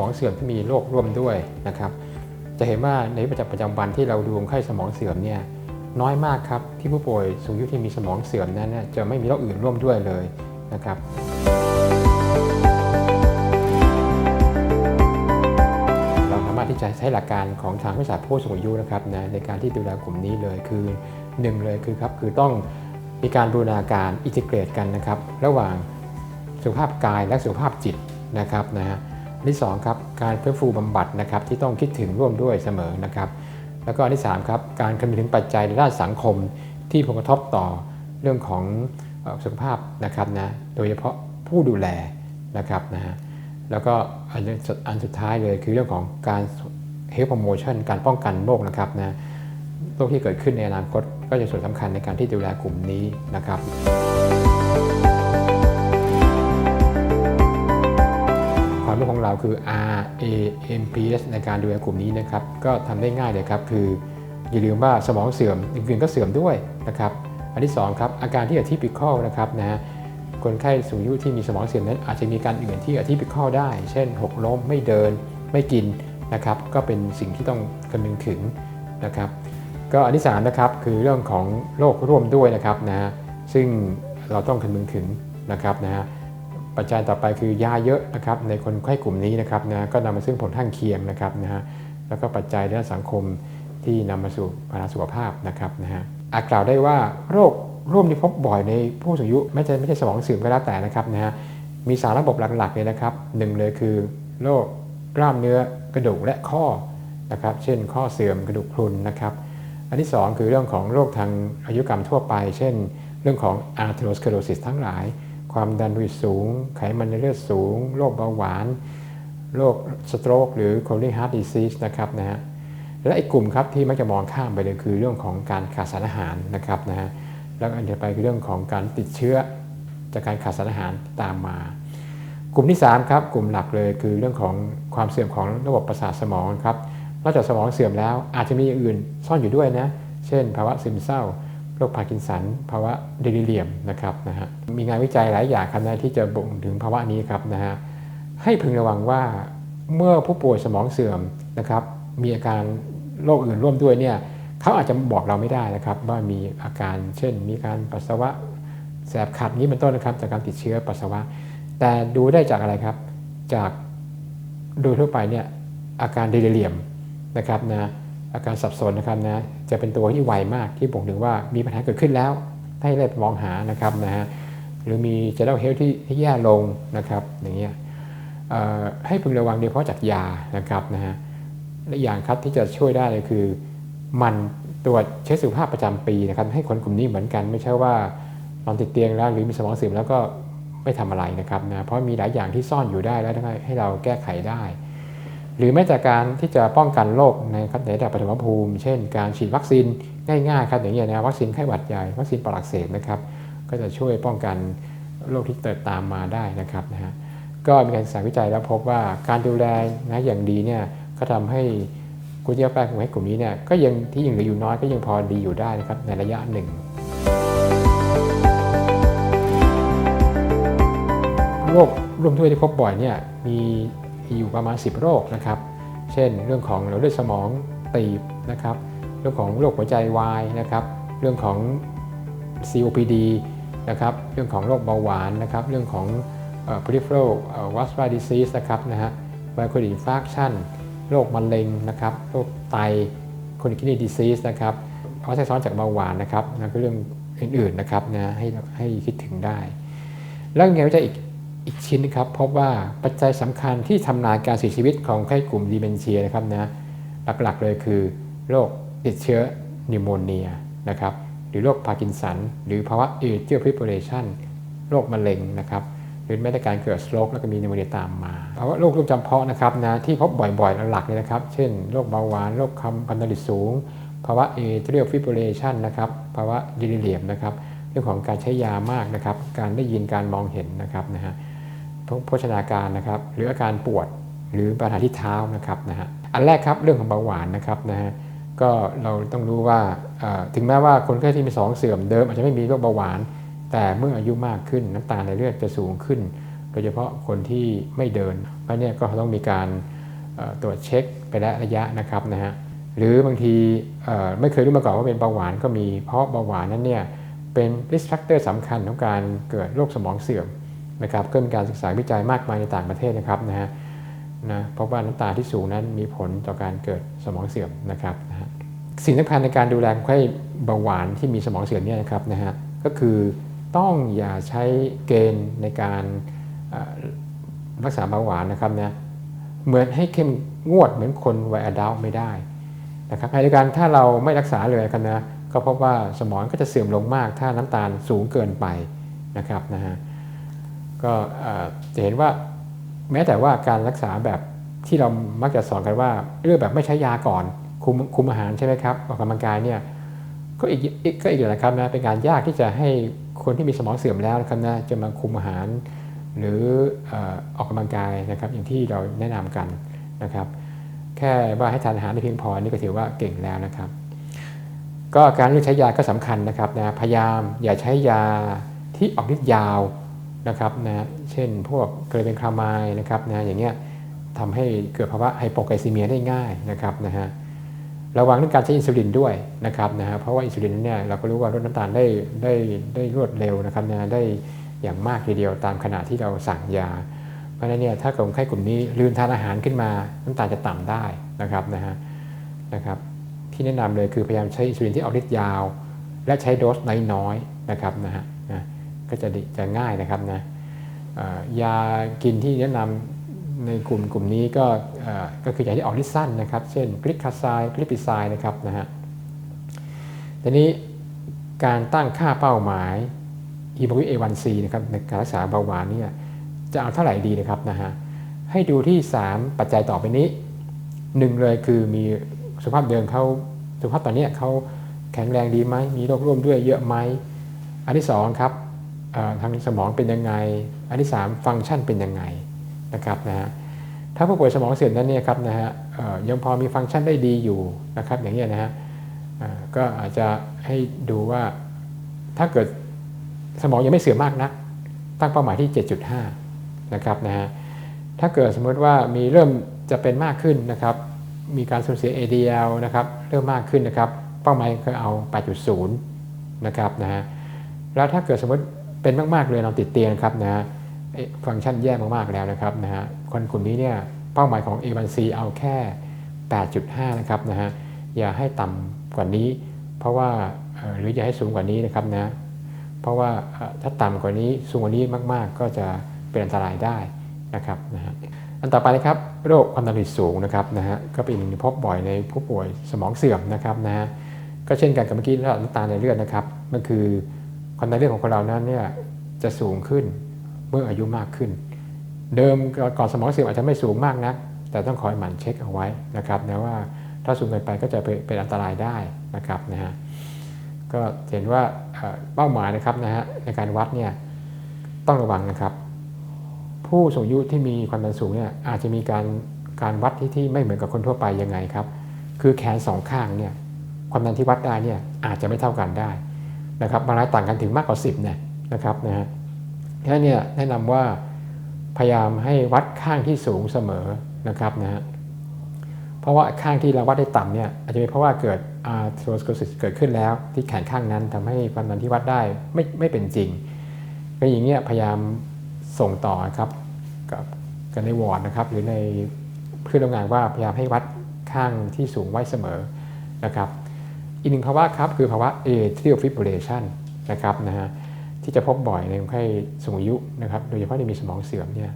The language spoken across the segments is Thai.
มองเสื่อมที่มีโรคร่วมด้วยนะครับ จะเห็นว่าในประจำประจำวันที่เราดูคนไข้สมองเสื่อมเนี่ยน้อยมากครับที่ผู้ป่วยสูงอายุที่มีสมองเสื่อมนั้นจะไม่มีโรคอื่นร่วมด้วยเลยนะครับเราสามารถที่จะใช้หลักการของทางวิชาผู้สูงอายุนะครับนะในการที่ดูแลกลุ่มนี้เลยคือหนึ่งเลยคือครับคือต้องมีการบูรณาการอินทิเกรตกันนะครับ ระหว่างสุขภาพกายและสุขภาพจิตนะครับนะฮะ ที่สองครับการฟื้นฟูบำบัดนะครับที่ต้องคิดถึงร่วมด้วยเสมอนะครับ แล้วก็อันที่สามครับการคำนึงถึงปัจจัยในด้านสังคมที่ผลกระทบต่อเรื่องของออสุขภาพนะครับนะโดยเฉพาะผู้ดูแลนะครับนะฮะแล้วก็อันสุดอันสุดท้ายเลยคือเรื่องของการ health promotion การป้องกันโรคนะครับนะโรคที่เกิดขึ้นในอนาคตก็จะส่วนสำคัญในการที่ดูแลกลุ่มนี้นะครับ ความรู้ของเราคือ R A M P S ในการดูแลกลุ่มนี้นะครับ ก็ทำได้ง่ายเลยครับ คืออย่าลืมว่าสมองเสื่อมอื่นๆก็เสื่อมด้วยนะครับ อันที่สองครับอาการที่ atypical นะครับนะคนไข้สูงอายุที่มีสมองเสื่อมนั้นอาจจะมีการอื่นที่ atypical ได้ เช่นหกล้มไม่เดินไม่กินนะครับ ก็เป็นสิ่งที่ต้องคำนึงถึงนะครับ ก็อันที่สามนะครับคือเรื่องของโรคร่วมด้วยนะครับนะซึ่งเราต้องคำนึงถึงนะครับนะฮะ ปัจจัยต่อไปคือยาเยอะนะครับในคนไข้กลุ่มนี้นะครับนะก็นำมาซึ่งผลข้างเคียงนะครับนะฮะแล้วก็ปัจจัยด้านสังคมที่นำมาสู่ปัญหาสุขภาพนะครับนะฮะอาจกล่าวได้ว่าโรคร่วมที่พบบ่อยในผู้สูงอายุไม่ใช่ไม่ใช่สมองเสื่อมก็แล้วแต่นะครับนะฮะมีสารระบบหลักๆเลยนะครับหนึ่งเลยคือโรคกล้ามเนื้อกระดูกและข้อนะครับเช่นข้อเสื่อมกระดูกพรุนนะครับ อันที่ 2 คือเรื่องของโรคทางอายุกรรมทั่วไป เช่น เรื่องของ atherosclerosis ทั้งหลาย ความดันโลหิตสูง ไขมันในเลือดสูง โรคเบาหวาน โรคสโตรกหรือ coronary heart disease นะครับนะฮะ และอีกกลุ่มครับที่มักจะมองข้ามไปเลยคือเรื่องของการขาดสารอาหารนะครับนะฮะ แล้วอันต่อไปคือเรื่องของการติดเชื้อจากการขาดสารอาหารตามมา กลุ่มที่3ครับกลุ่มหลักเลยคือเรื่องของความเสื่อมของระบบประสาทสมองครับนอกจากสมองเสื่อมแล้วอาจจะมีอย่างอื่นซ่อนอยู่ด้วยนะ เช่น ภาวะซึมเศร้า โรคพาร์กินสัน ภาวะเดลิเรียมนะครับนะฮะมีงานวิจัยหลายอย่างครับนะที่จะบ่งถึงภาวะนี้ครับนะฮะให้พึงระวังว่าเมื่อผู้ป่วยสมองเสื่อมนะครับ มีอาการโรคอื่นร่วมด้วยเนี่ยเขาอาจจะบอกเราไม่ได้นะครับ ว่ามีอาการเช่น มีการปัสสาวะแสบขัดนี้เป็นต้นนะครับจากการติดเชื้อปัสสาวะ แต่ดูได้จากอะไรครับ จากโดยทั่วไปเนี่ยอาการเดลิเรียมนะครับนะ อาการสับสนนะครับนะจะเป็นตัวที่ไวมากที่บ่งถึงว่ามีปัญหาเกิดขึ้นแล้วให้รีบมองหานะครับนะฮะหรือมี general health ที่ที่แย่ลงนะครับอย่างเงี้ยให้พึงระวังโดยเฉพาะจากยานะครับนะฮะและอย่างครับที่จะช่วยได้เลยคือ มันตรวจเช็คสุขภาพประจำปีนะครับให้คนกลุ่มนี้เหมือนกัน ไม่ใช่ว่านอนติดเตียงแล้วหรือมีสมองเสื่อมแล้วก็ไม่ทำอะไรนะครับนะเพราะมีหลายอย่างที่ซ่อนอยู่ได้แล้วให้เราแก้ไขได้ หรือแม้แต่การที่จะป้องกันโรคในในระดับปฐมภูมิ เช่น การฉีดวัคซีนง่ายๆครับอย่างนี้ยนะวัคซีนไข้หวัดใหญ่วัคซีนปอดอักเสบนะครับก็จะช่วยป้องกันโรคที่เติดตามมาได้นะครับนะฮะก็มีการศึกษาวิจัยแล้วพบว่าการดูแลนะอย่างดีเนี่ยก็ทำให้กุญแจแปลของให้กลุ่มนี้เนี่ยก็ยังที่ยังเหลืออยู่น้อยก็ยังพอดีอยู่ได้นะครับในระยะหนึ่งโรคร่วมด้วยที่พบบ่อยเนี่ยมี อยู่ประมาณ 10 โรคนะครับ เช่น เรื่องของหลอดเลือดสมองตีบนะครับ เรื่องของโรคหัวใจวายนะครับ เรื่องของ COPD นะครับ เรื่องของโรคเบาหวานนะครับ เรื่องของ peripheral vascular disease นะครับนะฮะ myocardial infarction โรคมะเร็งนะครับ โรคไต chronic kidney disease นะครับภาวะแทรกซ้อนจากเบาหวานนะครับนั่นก็เรื่องอื่นๆนะครับนะให้ให้คิดถึงได้ แล้วงานวิจัยอีก อีกชิ้นนะครับพบว่าปัจจัยสำคัญที่ทำนายการเสียชีวิตของไข้กลุ่มดีเมนเชียนะครับนะหลักๆเลยคือโรคติดเชื้อนิโมเนียนะครับหรือโรคพาร์กินสัน หรือภาวะเอเจอร์ฟิบริเลชันโรคมะเร็งนะครับหรือแม้แต่การเกิดสโตรกแล้วก็มีนิโมเนียตามมาภาวะโรคลูกจำเพาะนะครับนะที่พบบ่อยๆหลักๆเลยนะครับ เช่นโรคเบาหวานโรคคำพันธุ์ิตสูง ภาวะเอเทรียฟิบริเลชันนะครับภาวะดิลิเลียมนะครับเรื่องของการใช้ยามากนะครับ การได้ยินการมองเห็นนะครับนะฮะ โภชนาการนะครับ หรืออาการปวดหรือปัญหาที่เท้านะครับนะฮะอันแรกครับเรื่องของเบาหวานนะครับนะฮะก็เราต้องรู้ว่าถึงแม้ว่าคนไข้ที่มีสองเสื่อมเดิมอาจจะไม่มีโรคเบาหวาน แต่เมื่ออายุมากขึ้นน้ำตาลในเลือดจะสูงขึ้น โดยเฉพาะคนที่ไม่เดินเพราะเนี่ยก็ต้องมีการตรวจเช็คไประระยะนะครับนะฮะหรือบางทีไม่เคยรู้มาก่อนว่าเป็นเบาหวานก็มีเพราะเบาหวานนั้นเนี่ยเป็น risk factor สำคัญของการเกิดโรคสมองเสื่อม นะครับก็มีการศึกษาวิจัยมากมายในต่างประเทศนะครับนะฮะนะเพราะว่าน้ำตาที่สูงนั้นมีผลต่อการเกิดสมองเสื่อมนะครับนะฮะสิ่งสำคัญในการดูแลคนไข้เบาหวานที่มีสมองเสื่อมเนี่ยนะครับนะฮะก็คือต้องอย่าใช้เกณฑ์ในการรักษาเบาหวานนะครับนะเหมือนให้เข้มงวดเหมือนคนวัยอดัลไม่ได้นะครับในการถ้าเราไม่รักษาเลยกันนะก็พบว่าสมองก็จะเสื่อมลงมาก ถ้าน้ำตาลสูงเกินไปนะครับนะฮะ ก็จะเห็นว่าแม้แต่ว่าการรักษาแบบที่เรามักจะสอนกันว่าเรื่องแบบไม่ใช้ยาก่อนคุมคุมอาหารใช่ไหมครับออกกำลังกายเนี่ยก็อีกอีกก็อีกนะครับนะเป็นการยากที่จะให้คนที่มีสมองเสื่อมแล้วนะครับนะจะมาคุมอาหาร หรือออออกกำลังกายนะครับ อย่างที่เราแนะนำกันนะครับ แค่ว่าให้ทานอาหารได้เพียงพอนี่ก็ถือว่าเก่งแล้วนะครับ ก็การเลือกใช้ยาก็สำคัญนะครับนะพยายามอย่าใช้ยาที่ออกฤทธิ์ยาว นะครับนะเช่นพวกเกลเป็นคลามายนะครับนะอย่างเงี้ยทำให้เกิดภาวะไฮโปไกลซีเมียได้ง่ายนะครับนะฮะระวังเรื่องการใช้อินซูลินด้วยนะครับนะฮะเพราะว่าอินซูลินเนี่ยเราก็รู้ว่าลดน้ำตาลได้ได้ได้รวดเร็วนะครับนะได้อย่างมากทีเดียวตามขณะที่เราสั่งยา เพราะนั้นเนี่ยถ้าคนไข้กลุ่มนี้ลืมทานอาหารขึ้นมาน้ำตาลจะต่ำได้นะครับนะฮะนะครับที่แนะนำเลยคือพยายามใช้อินซูลินที่ออกฤทธิ์ยาว และใช้โดสน้อยๆนะครับนะฮะ ก็จะจะง่ายนะครับนะยากินที่แนะนำในกลุ่มกลุ่มนี้ก็ก็คือยาที่ออกฤทธิ์สั้นนะครับ เช่นกลิคาไซกลิปิไซนะครับนะฮะทีนี้การตั้งค่าเป้าหมายฮีโมโกลบิน A1C นะครับในการรักษาเบาหวานเนี่ยจะเอาเท่าไหร่ดีนะครับนะฮะให้ดูที่ 3 ปัจจัยต่อไปนี้หนึ่งเลยคือมีสุขภาพเดิมเขาสุขภาพตอนนี้เขาแข็งแรงดีไหมมีโรคร่วมด้วยเยอะไหมอันที่2ครับ ทางสมองเป็นยังไง อันที่ 3 ฟังก์ชันเป็นยังไงนะครับนะฮะถ้าผู้ป่วยสมองเสื่อมนั้นเนี่ยครับนะฮะยังพอมีฟังก์ชันได้ดีอยู่นะครับอย่างเงี้ยนะฮะก็อาจจะให้ดูว่าถ้าเกิดสมองยังไม่เสื่อมมากนัก ตั้งเป้าหมายที่ 7.5 นะครับนะฮะถ้าเกิดสมมติว่ามีเริ่มจะเป็นมากขึ้นนะครับมีการสูญเสีย ADL นะครับเริ่มมากขึ้นนะครับเป้าหมายก็เอา 8.0 นะครับนะฮะแล้วถ้าเกิดสมมติ เป็นมากๆเลยนอนติดเตียงครับนะฮะฟังก์ชันแย่มากๆแล้วนะครับนะฮะคนกลุ่มนี้เนี่ยเป้าหมายของ A1C เอาแค่ 8.5 นะครับนะฮะอย่าให้ต่ำกว่านี้ เพราะว่าหรืออย่าให้สูงกว่านี้นะครับนะเพราะว่าถ้าต่ำกว่านี้สูงกว่านี้มากๆ ก็จะเป็นอันตรายได้นะครับนะฮะอันต่อไปนะครับโรคความดันโลหิตสูงนะครับนะฮะก็เป็นอีกหนึ่งพบบ่อยในผู้ป่วยสมองเสื่อมนะครับนะฮะก็เช่นกันกับเมื่อกี้ระดับน้ำตาลในเลือดนะครับมันคือ ความดันเลือดของคนเรานั้นเนี่ยจะสูงขึ้นเมื่ออายุมากขึ้น เดิมก่อนสมองเสื่อมอาจจะไม่สูงมากนัก แต่ต้องคอยหมั่นเช็คเอาไว้นะครับนะว่าถ้าสูงเกินไปก็จะเป็นอันตรายได้นะครับนะฮะก็เห็นว่าเอ่อเป้าหมายนะครับนะฮะในการวัดเนี่ยต้องระวังนะครับ ผู้สูงอายุที่มีความดันสูงเนี่ยอาจจะมีการการวัดที่ที่ไม่เหมือนกับคนทั่วไปยังไงครับ คือแขนสองข้างเนี่ยความดันที่วัดได้เนี่ยอาจจะไม่เท่ากันได้ นะครับบางรายต่างกันถึงมากกว่า 10เนี่ยนะครับนะฮะฉะนั้นเนี่ยแนะนำว่าพยายามให้วัดข้างที่สูงเสมอนะครับนะฮะเพราะว่าข้างที่เราวัดได้ต่ำเนี่ยอาจจะเป็นเพราะว่าเกิดอาร์โทรสโคซิสเกิดขึ้นแล้ว ที่แขนข้างนั้นทำให้ความดันที่วัดได้ไม่ไม่เป็นจริงก็อย่างเงี้ยพยายามส่งต่อครับกับกันในวอร์ดนะครับ หรือในเพื่อนร่วมงานว่าพยายามให้วัดข้างที่สูงไว้เสมอนะครับ อีกหนึ่งภาวะครับคือภาวะ atrial fibrillation นะครับนะฮะที่จะพบบ่อยในคนไข้สูงอายุนะครับโดยเฉพาะที่มีสมองเสื่อมเนี่ย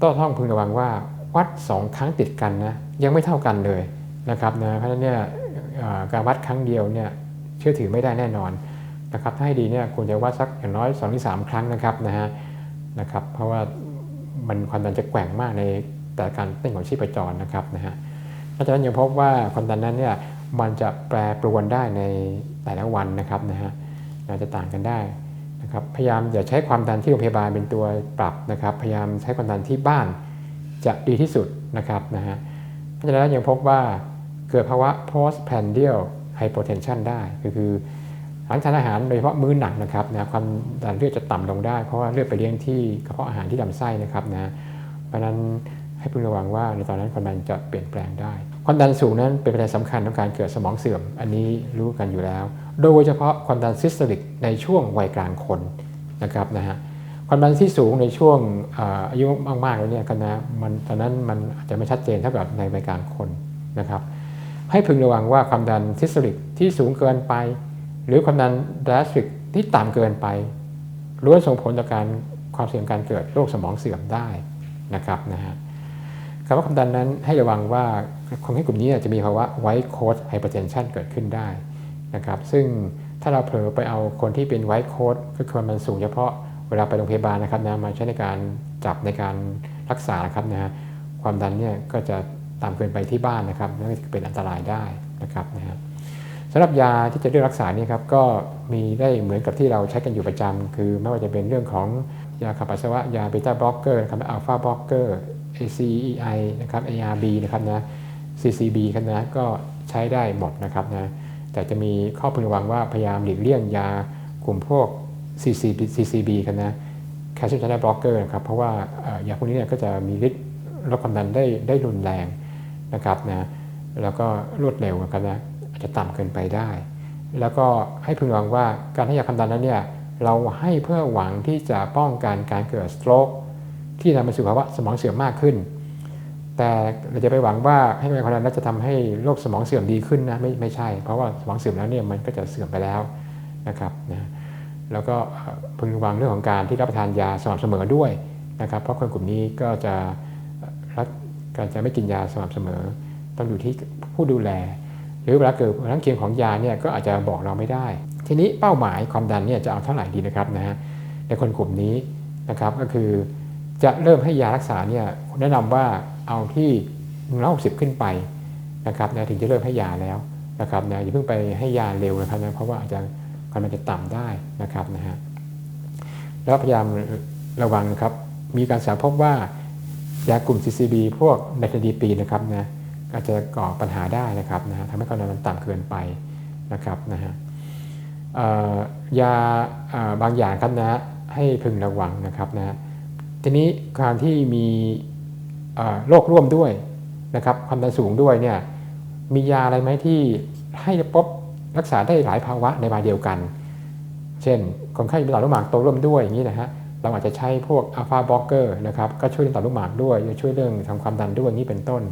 ต้องท่องพึงระวังว่าวัด 2 ครั้งติดกันนะยังไม่เท่ากันเลยนะครับนะเพราะฉะนั้นเนี่ยการวัดครั้งเดียวเนี่ยเชื่อถือไม่ได้แน่นอนนะครับถ้าให้ดีเนี่ยควรจะวัดสักอย่างน้อย2-3หรือ3ครั้งนะครับนะฮะนะครับเพราะว่ามันความดันจะแกว่งมากในแต่การเต้นของชีพจรนะครับนะฮะเพราะฉะนั้นยังพบว่าความดันนั้นเนี่ย มันจะแปรปรวนได้ในแต่ละวันนะครับนะฮะอาจจะต่างกันได้นะครับพยายามอย่าใช้ความดันที่โรงพยาบาลเป็นตัวปรับนะครับ พยายามใช้ความดันที่บ้านจะดีที่สุดนะครับนะฮะเพราะฉะนั้นยังพบว่าเกิดภาวะ postprandial hypotension ได้ก็คือหลังทานอาหารโดยเฉพาะมื้อหนักนะครับนะความดันเลือดจะต่ำลงได้ เพราะว่าเลือดไปเลี้ยงที่กระเพาะอาหารที่ลำไส้นะครับนะเพราะฉะนั้นให้พึงระวังว่าในตอนนั้นความดันจะเปลี่ยนแปลงได้ ความดันสูงนั้นเป็นปัจจัยสำคัญของการเกิดสมองเสื่อม อันนี้รู้กันอยู่แล้ว โดยเฉพาะความดันซิสโตลิกในช่วงวัยกลางคนนะครับนะฮะความดันที่สูงในช่วงอาอายุมากๆแล้วเนี่ยกันนะมันตอนนั้นมันอาจจะไม่ชัดเจนเท่ากับในวัยกลางคนนะครับ ให้พึงระวังว่าความดันซิสโตลิกที่สูงเกินไป หรือความดันดาสติกที่ต่ำเกินไปล้วนส่งผลต่อการความเสี่ยงการเกิดโรคสมองเสื่อมได้นะครับนะฮะ คำว่าความดันนั้นให้ระวังว่าคนให้กลุ่มนี้จะมีภาวะไวท์โค้ดไฮเปอร์เทนชันเกิดขึ้นได้นะครับซึ่งถ้าเราเผลอไปเอาคนที่เป็นไวท์โค้ดก็คือความดันสูงเฉพาะเวลาไปโรงพยาบาลนะครับนะมาใช้ในการจับในการรักษานะครับนะฮะความดันเนี่ยก็จะต่ำเกินไปที่บ้านนะครับนั่นก็เป็นอันตรายได้นะครับนะฮะสำหรับยาที่จะเลือกรักษาเนี่ยครับก็มีได้เหมือนกับที่เราใช้กันอยู่ประจำคือไม่ว่าจะเป็นเรื่องของยาขับปัสสาวะยาเบต้าบล็อกเกอร์นะครับอัลฟาบล็อกเกอร์ ACEI นะครับ ARB นะครับนะ CCB ครับนะก็ใช้ได้หมดนะครับนะแต่จะมีข้อพึงระวังว่าพยายามหลีกเลี่ยงยากลุ่มพวก CCB CCB ครับนะแคลเซียมช n น e l บล็อกเกอร์นะครับเพราะว่ายาพวกนี้เนี่ยก็จะมีฤทธิ์ลดความดันได้ได้รุนแรงนะครับนะแล้วก็รวดเร็วนะครับนะอาจะต่ำเกินไปได้ แล้วก็ให้พึงระวังว่าการให้ยาความดันนั้นเนี่ยเราให้เพื่อหวังที่จะป้องกันการเกิดสโตรก ที่นำไปสู่ภาวะสมองเสื่อมมากขึ้น แต่เราจะไปหวังว่าให้ยาความดันนั้นจะทำให้โรคสมองเสื่อมดีขึ้นนะไม่ไม่ใช่ เพราะว่าสมองเสื่อมแล้วเนี่ยมันก็จะเสื่อมไปแล้วนะครับนะแล้วก็พึงระวังเรื่องของการที่รับประทานยาสม่ำเสมอด้วยนะครับ เพราะคนกลุ่มนี้ก็จะรักการจะไม่กินยาสม่ำเสมอ ต้องอยู่ที่ผู้ดูแล หรือเวลาเกิดผลข้างเคียงของยาเนี่ยก็อาจจะบอกเราไม่ได้ ทีนี้เป้าหมายความดันเนี่ยจะเอาเท่าไหร่ดีนะครับนะฮะในคนกลุ่มนี้นะครับก็คือ จะเริ่มให้ยารักษาเนี่ยแนะนำว่าเอาที่160ขึ้นไปนะครับนะถึงจะเริ่มให้ยาแล้วนะครับนะอย่าเพิ่งไปให้ยาเร็วนะครับนะเพราะว่าอาจจะความดันจะต่ำได้นะครับนะฮะแล้วพยายามระวังครับมีการสาพบว่ายากลุ่ม CCB พวกไนโตรดีปีนะครับนะอาจจะก่อปัญหาได้นะครับนะฮะทำให้ความดันมันต่ำเกินไปนะครับนะฮะยาบางอย่างครับนะให้พึงระวังนะครับนะ ทีนี้การที่มีโรคร่วมด้วยนะครับความดันสูงด้วยเนี่ยมียาอะไรไหมที่ให้พบรักษาได้หลายภาวะในมาเดียวกัน เช่น คนไข้มีต่อลูกหมากโตร่วมด้วยอย่างนี้นะฮะเราอาจจะใช้พวกอัลฟาบล็อกเกอร์นะครับก็ช่วยเรื่องต่อลูกหมากด้วยช่วยเรื่องทำความดันด้วยนี้เป็นต้น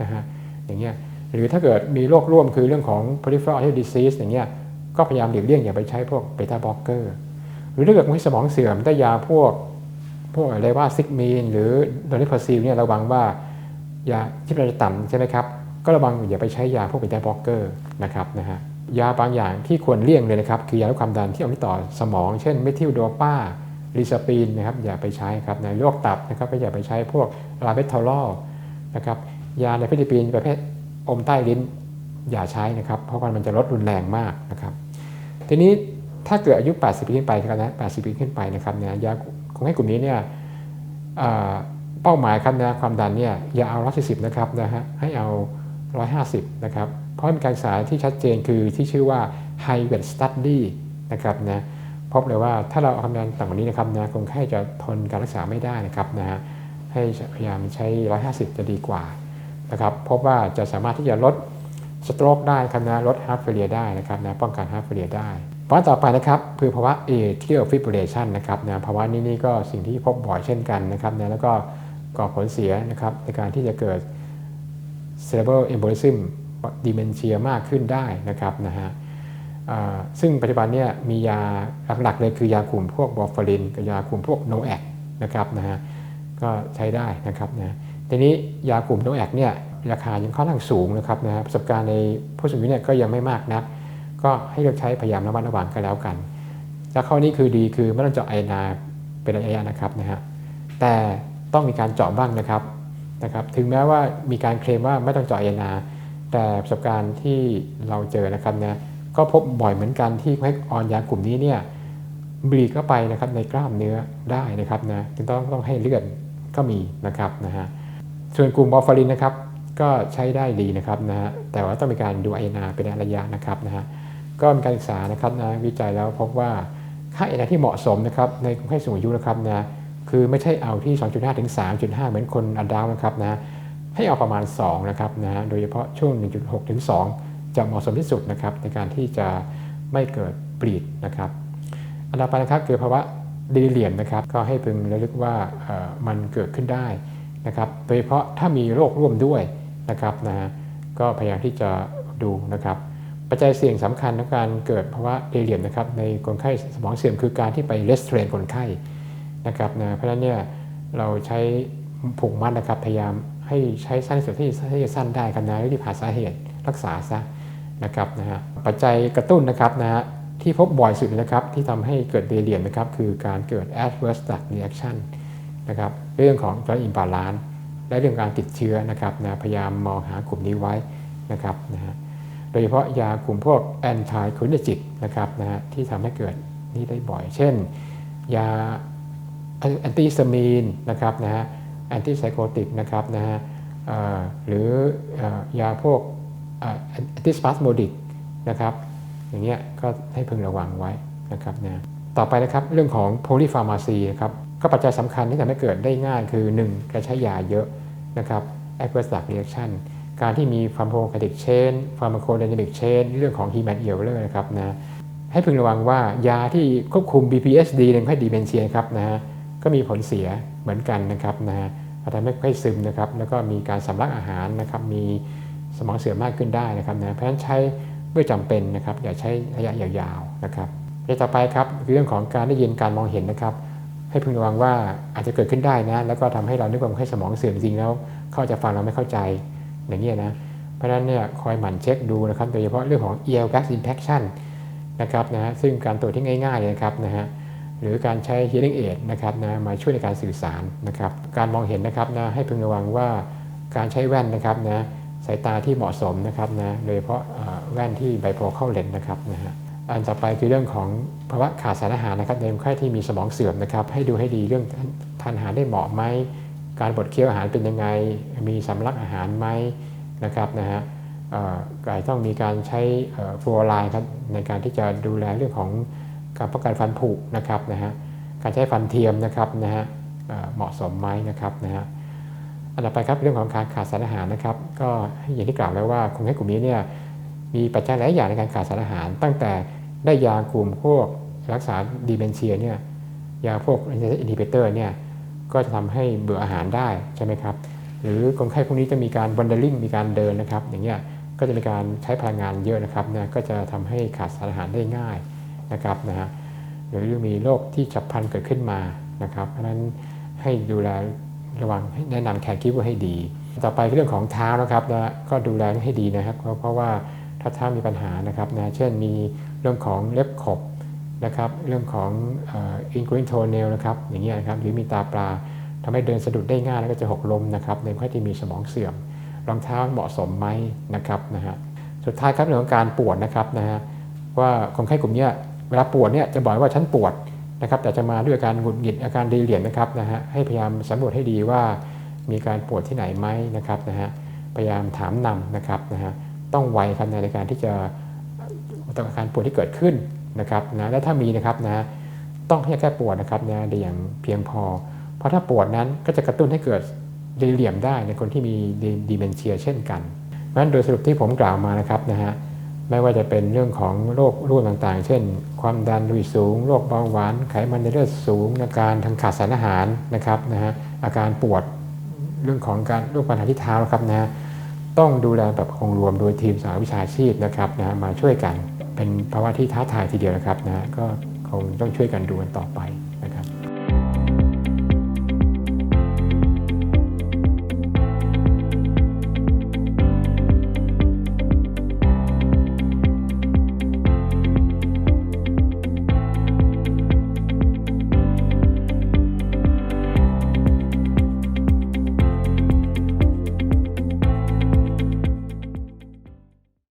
นะฮะอย่างเงี้ยหรือถ้าเกิดมีโรคร่วมคือเรื่องของ peripheral artery disease อย่างเงี้ยก็พยายามหลีกเลี่ยงอย่าไปใช้พวกเบต้าบล็อกเกอร์หรือถ้าเกิดมีสมองเสื่อมได้ยาพวก วกอะไรว่าซิกมีนหรือโดนิพาซิลเนี่ยระวังว่ายาที่เราจะต่ำใช่ไหมครับ ก็ระวังอย่าไปใช้ยาพวกเบต้าบล็อกเกอร์นะครับนะฮะยาบางอย่างที่ควรเลี่ยงเลยนะครับ คือยาลดความดันที่เอาไปต่อสมอง เช่นเมทิลโดปาลิซาปีนนะครับอย่าไปใช้ครับในโรคตับนะครับก็อย่าไปใช้พวกลาเบทอลอลนะครับยาในฟิลิปปินส์ประเภทอมใต้ลิ้นอย่าใช้นะครับ เพราะว่ามันจะลดรุนแรงมากนะครับ ทีนี้ถ้าเกิดอายุ 80 ปีขึ้นไปครับนะ 80 ปีขึ้นไปนะครับเนี่ยยา คงให้กลุ่มนี้เนี่ยเป้าหมายครับนะความดันเนี่ยอย่าเอา140นะครับนะฮะให้เอา150นะครับเพราะมีการศึกษาที่ชัดเจนคือที่ชื่อว่า high weight study นะครับนะพบเลยว่าถ้าเราเอาความดันต่ำกว่านี้นะครับนะคนไข้จะทนการรักษาไม่ได้นะครับนะฮะให้พยายามใช้ 150 จะดีกว่านะครับพบว่าจะสามารถที่จะลดสโตรกได้ครับนะลดฮาร์ทเฟลียได้นะครับนะป้องกันฮาร์ทเฟลียได้ ภาวะต่อไปนะครับคือภาวะ atrial fibrillation นะครับนะภาวะนี้นี่ก็สิ่งที่พบบ่อยเช่นกันนะครับนะแล้วก็ก่อผลเสียนะครับในการที่จะเกิด cerebral embolism dementia มากขึ้นได้นะครับนะฮะซึ่งปัจจุบันเนี่ยมียาหลักๆเลยคือยากลุ่มพวกบอฟฟารินกับยากลุ่มพวกโนแอคนะครับนะฮะก็ใช้ได้นะครับนะทีนี้ยากลุ่มโนแอคเนี่ยราคายังค่อนข้างสูงนะครับนะฮะประสบการณ์ในผู้สูงอายุเนี่ยก็ยังไม่มากนัก ก็ให้เลือกใช้พยายามระมัดระวังกันแล้วกัน แล้วข้อนี้คือดีคือไม่ต้องเจาะไอนาเป็นระยะนะครับนะฮะแต่ต้องมีการเจาะบ้างนะครับนะครับ ถึงแม้ว่ามีการเคลมว่าไม่ต้องเจาะไอนา แต่ประสบการณ์ที่เราเจอนะครับนะก็พบบ่อยเหมือนกันที่ให้ออนยากลุ่มนี้เนี่ยบีเข้าไปนะครับในกล้ามเนื้อได้นะครับนะจึงต้องต้องให้เลือดก็มีนะครับนะฮะส่วนกลุ่มบอฟารินนะครับก็ใช้ได้ดีนะครับนะฮะแต่ว่าต้องมีการดูไอนาเป็นระยะนะครับนะฮะ ก็มีการศึกษานะครับนะวิจัยแล้วพบว่าค่าไอนที่เหมาะสมนะครับในคนไข้สูงอายุนะครับนะคือไม่ใช่เอาที่ 2.5 ถึง 3.5 เหมือนคนอันดาวนะครับนะให้เอาประมาณ 2 นะครับนะโดยเฉพาะช่วง 1.6 ถึง 2 จะเหมาะสมที่สุดนะครับในการที่จะไม่เกิดปรีดนะครับอันดับไปนะครับคือภาวะดีเลียมนะครับก็ให้พึงระลึกว่ามันเกิดขึ้นได้นะครับโดยเฉพาะถ้ามีโรคร่วมด้วยนะครับนะฮะก็พยายามที่จะดูนะครับ ปัจจัยเสี่ยงสำคัญในการเกิดภาวะเดเหลี่ยมนะครับในคนไข้สมองเสื่อมคือการที่ไปเลสเทรนคนไข้นะครับนะเพราะฉะนั้นเนี่ยเราใช้ผูกมัดนะครับพยายามให้ใช้สั้นสุดที่ที่จะสั้นได้ครับนะรีบหาสาเหตุรักษาซะนะครับนะฮะปัจจัยกระตุ้นนะครับนะฮะที่พบบ่อยสุดนะครับที่ทำให้เกิดเดเหลี่ยมนะครับคือการเกิด adverse drug reaction นะครับเรื่องของ drug imbalance และเรื่องการติดเชื้อนะครับนะพยายามมองหากลุ่มนี้ไว้นะครับนะฮะ ยเฉพาะยากลุ่มพวกแอนตี้ค h นิจิกนะครับนะฮะที่ทำให้เกิดนี้ได้บ่อย เช่น ยาแอนติสมีนนะครับนะฮะแอนติไซโคติกนะครับนะฮะหรืออยาพวกแอนติสปาสโมดิกนะครับอย่างเงี้ยก็ให้พึงระวังไว้นะครับนะต่อไปนะครับเรื่องของโพลีฟาร์มาซีนะครับก็ปัจจัยสำคัญที่ทำให้เกิดได้ง่ายคือ 1. การใช้ยาเยอะนะครับ adverse drug reaction การที่มี pharmacokinetic chain pharmacodynamic chain เรื่องของ Heman e r นะครับนะให้พึงระวังว่ายาที่ควบคุม BPSD ในคนไข้ดีเมนเชียครับนะฮะก็มีผลเสียเหมือนกันนะครับนะฮะอาจทำให้คนไข้ซึมนะครับแล้วก็มีการสำลักอาหารนะครับมีสมองเสื่อมมากขึ้นได้นะครับนะเพราะฉะนั้นใช้เมื่อจำเป็นนะครับอย่าใช้ระยะยาวๆนะครับประเด็นต่อไปครับคือเรื่องของการได้ยินการมองเห็นนะครับ ให้พึงระวังว่าอาจจะเกิดขึ้นได้นะแล้วก็ทำให้เรานึกว่าคนไข้สมองเสื่อมจริงแล้วเขาจะฟังเราไม่เข้าใจ อย่างนี้นะ เพราะฉะนั้นเนี่ยคอยหมั่นเช็คดูนะครับโดยเฉพาะเรื่องของ ear gas impaction นะครับนะฮะซึ่งการตรวจที่ง่ายๆนะครับนะฮะหรือการใช้ hearing aid นะครับนะมาช่วยในการสื่อสารนะครับ การมองเห็นนะครับนะให้พึงระวังว่าการใช้แว่นนะครับนะสายตาที่เหมาะสมนะครับนะโดยเฉพาะแว่นที่ไบโพเข้าเลนนะครับนะฮะอันต่อไปคือเรื่องของภาวะขาดสารอาหารนะครับในคนไข้ที่มีสมองเสื่อมนะครับ ให้ดูให้ดีเรื่องทานอาหารได้เหมาะไหม การบดเคี้ยวอาหารเป็นยังไง มีสำลักอาหารไหมนะครับนะฮะเอ่อก็อาจต้องมีการใช้ฟลูออไรด์ครับในการที่จะดูแลเรื่องของการป้องกันฟันผุนะครับนะฮะการใช้ฟันเทียมนะครับนะฮะเหมาะสมไหมนะครับนะฮะอันต่อไปครับเรื่องของการขาดสารอาหารนะครับ ก็อย่างที่กล่าวแล้วว่าคนไข้กลุ่มนี้เนี่ยมีปัจจัยหลายอย่างในการขาดสารอาหาร ตั้งแต่ได้ยากลุ่มพวกรักษาดีเมนเชียเนี่ยยาพวกอินฮิบิเตอร์เนี่ย ก็จะทำให้เบื่ออาหารได้ใช่ไหมครับ หรือคนไข้พวกนี้จะมีการวันเดอร์ลิงมีการเดินนะครับ อย่างเงี้ยก็จะมีการใช้พลังงานเยอะนะครับนะก็จะทำให้ขาดสารอาหารได้ง่ายนะครับนะฮะหรือมีโรคที่ฉับพลันเกิดขึ้นมานะครับ เพราะฉะนั้นให้ดูแลระวังแนะนำแคร์คิปให้ดี ต่อไปเรื่องของเท้านะครับนะก็ดูแลให้ดีนะครับ เพราะเพราะว่าถ้าเท้ามีปัญหานะครับนะเช่นมีเรื่องของเล็บขบ นะครับเรื่องของอินกรินโทเนลนะครับอย่างเงี้ยนะครับหรือมีตาปลาทำให้เดินสะดุดได้ง่ายแล้วก็จะหกล้มนะครับในคนที่มีสมองเสื่อม รองเท้าเหมาะสมไหมนะครับนะฮะสุดท้ายครับเรื่องของการปวดนะครับนะฮะว่าคนไข้กลุ่มนี้เวลาปวดเนี่ยจะบอกว่าฉันปวดนะครับแต่จะมาด้วยอาการหงุดหงิดอาการดีเหลี่ยมนะครับนะฮะให้พยายามสำรวจให้ดีว่ามีการปวดที่ไหนไหมนะครับนะฮะพยายามถามนำนะครับนะฮะต้องไวครับในการที่จะต่ออาการปวดที่เกิดขึ้น นะครับนะและถ้ามีนะครับนะต้องให้แก้ปวดนะครับนะได้อย่างเพียงพอ เพราะถ้าปวดนั้นก็จะกระตุ้นให้เกิดดีเหลี่ยมได้ในคนที่มีดีเมนเชียเช่นกันเพราะฉะนั้นโดยสรุปที่ผมกล่าวมานะครับนะฮะไม่ว่าจะเป็นเรื่องของโรคร่วมต่างๆ เช่น ความดันโลหิตสูง โรคเบาหวาน ไขมันในเลือดสูง อาการทางขาดสารอาหารนะครับนะฮะ อาการปวด เรื่องของการโรคปัญหาที่เท้านะครับนะฮะต้องดูแลแบบองค์รวมโดยทีมสาวิชาชีพนะครับนะมาช่วยกัน เป็นภาวะที่ท้าทายทีเดียวนะครับนะก็คงต้องช่วยกันดูกันต่อไป